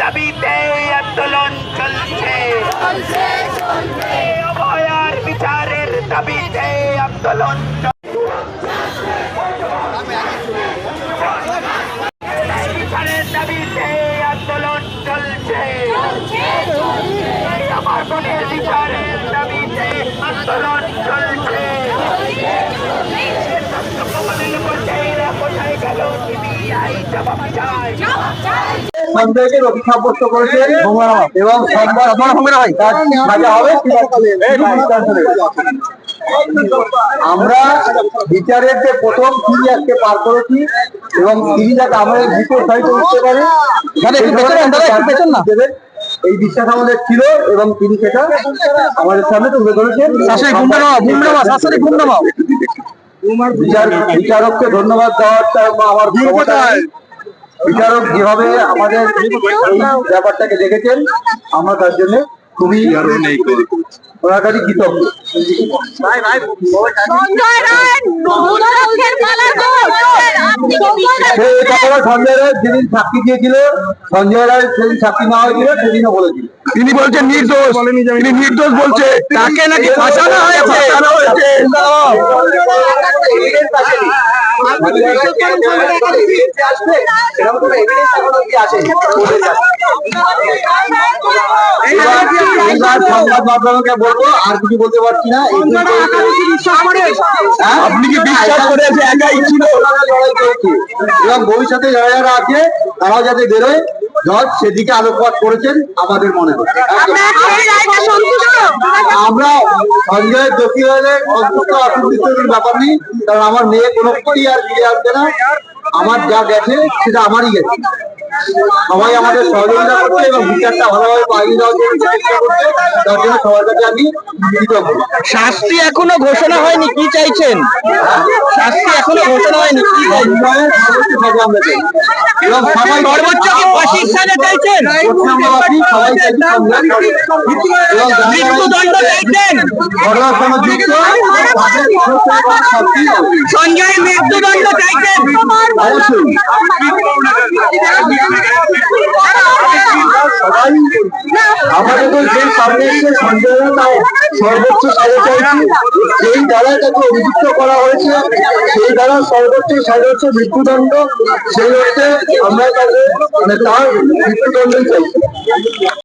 দাবিতে আন্দোলন চলছে। অভয়ার বিচারের দাবিতে আন্দোলন বিচারের আন্দোলন চলছে। আমার বোনের বিচারের দাবিতে আন্দোলন চলছে। কোথায় গেল? সন্দেহকে রোগী সাব্যস্ত করেছে এবং আমরা বিচারের যে প্রথম সিঁড়ি আজকে পার করেছি এবং সিঁড়ি যাতে আমাদের দ্বিতীয় সাইডে উঠতে পারে। দেবেন। এই বিশ্বাস আমাদের ছিল এবং তিনি সেটা আমাদের সামনে তুলে ধরেছেন। বিচারককে ধন্যবাদ দেওয়ার আমার। বিচারক যেভাবে আমাদের ব্যাপারটাকে দেখেছেন আমরা তার জন্য খুবই ওনার কাছে কৃতজ্ঞ সঞ্জয় রায় দুদকের মালা দোষ আপনি কি বিশ্বাস সঞ্জয় রায় যেদিন সাক্ষী দিয়েছিল সঞ্জয় রায় সেদিন সাক্ষী নেওয়া হয়েছিল সেদিনও বলেছিল তিনি বলছেন নির্দোষ তিনি নির্দোষ বলছে তাকে নাকি ফাঁসানো হয়েছে এইবার এইবার সংবাদ মাধ্যমকে বলব আর কিছু বলতে পারছি না হ্যাঁ? আপনি কি বিশ্বাস করে একাই ছিল? ওনারা লড়াই করেছে। এবং ভবিষ্যতে যারা যারা আছে তারাও যাতে বেরোয়। জজ সেদিকে আলোকপাত করেছেন আমাদের মনে হয়। সঞ্জয়ের দোষী হলে সন্তুষ্ট অসন্তুষ্টের ব্যাপার নেই, কারণ আমার মেয়ে কোনো আর ফিরে আসবে না। আমার যা গেছে, সেটা আমারই গেছে। সবাই আমাদের সহযোগিতা করছে এবং বিচারটা ভালোভাবে পাইয়ে দেওয়ার জন্য চেষ্টা করছে তার জন্য সবার কাছে আমি শাস্তি এখনও ঘোষণা হয়নি কি চাইছেন? শাস্তি এখনও ঘোষণা হয়নি কি চাইছেন? সর্বোচ্চ কি ফাঁসির সাজা মৃত্যুদণ্ড চাইছেন। সঞ্জয় মৃত্যুদণ্ড চাইছেন? অবশ্যই। সবাই আমাদের তো যে সামনে এসে সঞ্জয় তাও সর্বোচ্চ সাজা চাইছি যেই দ্বারা তাকে অভিযুক্ত করা হয়েছে সেই দ্বারা সর্বোচ্চ সাজা হচ্ছে মৃত্যুদণ্ড সেই হচ্ছে আমরা তাকে মানে তার মৃত্যুদণ্ড চাইছি